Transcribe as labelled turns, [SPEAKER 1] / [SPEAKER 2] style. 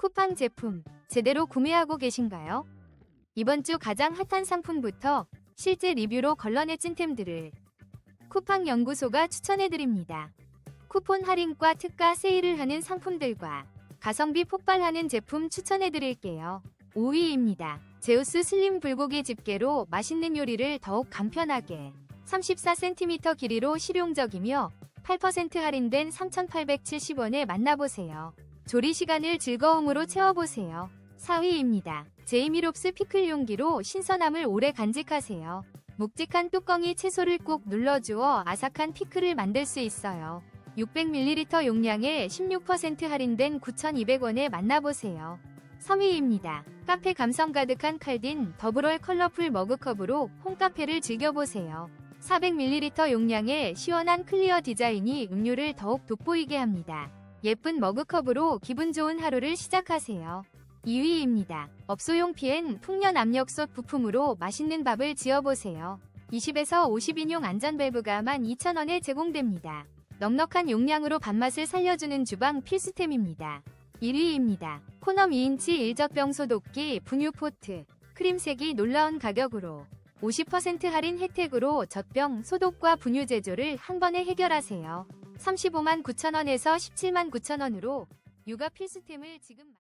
[SPEAKER 1] 쿠팡 제품 제대로 구매하고 계신가요? 이번 주 가장 핫한 상품부터 실제 리뷰로 걸러내 찐템들을 쿠팡 연구소가 추천해드립니다. 쿠폰 할인과 특가 세일을 하는 상품들과 가성비 폭발하는 제품 추천해드릴게요. 5위입니다. 제우스 슬림 불고기 집게로 맛있는 요리를 더욱 간편하게 34cm 길이로 실용적이며 8% 할인된 3,870원에 만나보세요. 조리 시간을 즐거움으로 채워보세요. 4위입니다. 제이미롭스 피클 용기로 신선함을 오래 간직하세요. 묵직한 뚜껑이 채소를 꾹 눌러주어 아삭한 피클을 만들 수 있어요. 600ml 용량에 16% 할인된 9,200원에 만나보세요. 3위입니다. 카페 감성 가득한 칼딘 더블월 컬러풀 머그컵으로 홈카페를 즐겨보세요. 400ml 용량의 시원한 클리어 디자인이 음료를 더욱 돋보이게 합니다. 예쁜 머그컵으로 기분 좋은 하루를 시작하세요. 2위입니다. 업소용 PN 풍년 압력솥 부품으로 맛있는 밥을 지어보세요. 20에서 50인용 안전밸브가 12,000원에 제공됩니다. 넉넉한 용량으로 밥맛을 살려주는 주방 필수템입니다. 1위입니다. 코넘 2인치 일적병 소독기 분유포트 크림색이 놀라운 가격으로 50% 할인 혜택으로 젖병 소독과 분유 제조를 한 번에 해결하세요. 35만 9천원에서 17만 9천원으로 육아 필수템을 지금